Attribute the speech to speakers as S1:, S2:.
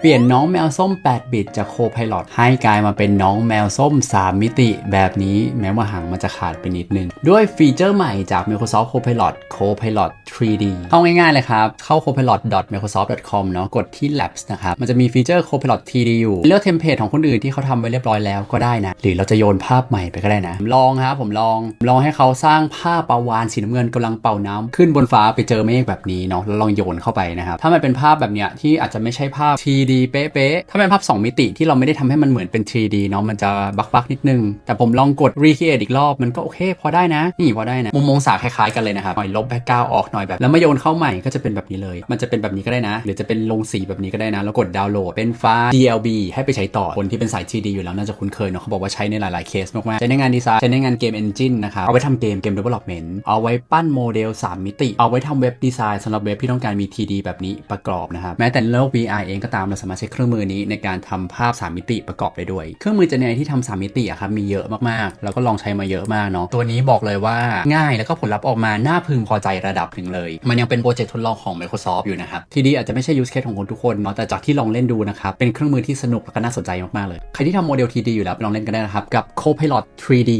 S1: เปลี่ยนน้องแมวส้ม 8 บิตจากโคไพลอตให้กลายมาเป็นน้องแมวส้ม 3 มิติ แบบนี้แม้ว่าหางมันจะขาดไปนิดนึง ด้วยฟีเจอร์ใหม่จาก Microsoft Copilot Copilot 3D เข้าง่ายๆเลยครับ เข้า copilot.microsoft.com เนาะกดที่ Labs นะครับ มันจะมีฟีเจอร์ Copilot 3D อยู่ เลือกเทมเพลตของคนอื่นที่เขาทำไว้เรียบร้อยแล้วก็ได้นะ หรือเราจะโยนภาพใหม่ไปก็ได้นะผมลองครับผมลองลองให้เขาสร้างภาพปลาวานสีน้ำเงินกำลังเป่าน้ำขึ้นบนฟ้าไปเจอเมฆแบบนี้เนาะแล้วลองโยนเข้าไปนะครับถ้ามันเป็นภาพแบบเนี้ยที่อาจจะไม่ใช่ภาพ 3D เป๊ะๆถ้าเป็นภาพ 2 มิติที่เราไม่ได้ทำให้มันเหมือนเป็น 3D เนาะมันจะบักๆนิดนึง แต่ผมลองกด recreate อีกรอบมันก็โอเค พอได้นะ นี่พอได้นะมุมมองศาคล้ายๆกันเลยนะครับหน่อยลบแบ็กกราวออกหน่อยแบบแล้วมาโยนเข้าใหม่ก็จะเป็นแบบนี้เลย มันจะเป็นแบบนี้ก็ได้นะ หรือจะเป็นลงสีแบบนี้ก็ได้นะ แล้วกดดาวน์โหลดเป็นไฟล์ DLB ให้ไปใช้ต่อ คนที่เป็นสาย 3D อยู่แล้วน่าจะคุ้นเคยเนาะเขาบอกว่าใช้ในหลาย ๆ เคสมาก ๆ ใช้ในงานดีไซน์ ใช้ในงานเกม Engine นะครับ เอาไว้ทำเกมเกม development เอาไว้ปั้นโมเดล 3 มิติ เอาไว้ทำเว็บดีไซน์สำหรับเว็บที่ต้องการมี 3D แบบนี้ประกอบนะครับ แม้แต่ในโลก VR เองก็ตามเราสามารถใช้เครื่องมือนี้ในการทำภาพ 3 มิติประกอบได้ด้วย เครื่องมือเจเนที่ทำ3มิติอะครับมีเยอะมาก ๆ แล้วก็ลองใช้มาเยอะมากเนาะ ตัวนี้บอกเลยว่าง่ายแล้วก็ผลลัพธ์ออกมาน่าพึงพอใจระดับหนึ่งเลย มันยังเป็นโปรเจกต์ทดลองของ Microsoft อยู่นะครับ ทีดีอาจจะไม่ใช่ use case ของคนทุกคนเนาะแต่จากที่ลองเล่นดูนะครับ เป็นเครื่องมือที่สนุกและก็น่าสนใจมากๆเลย ใครที่ทำโมเดล 3D อยู่แล้วไปลองเล่นกันได้นะครับกับ Copilot 3D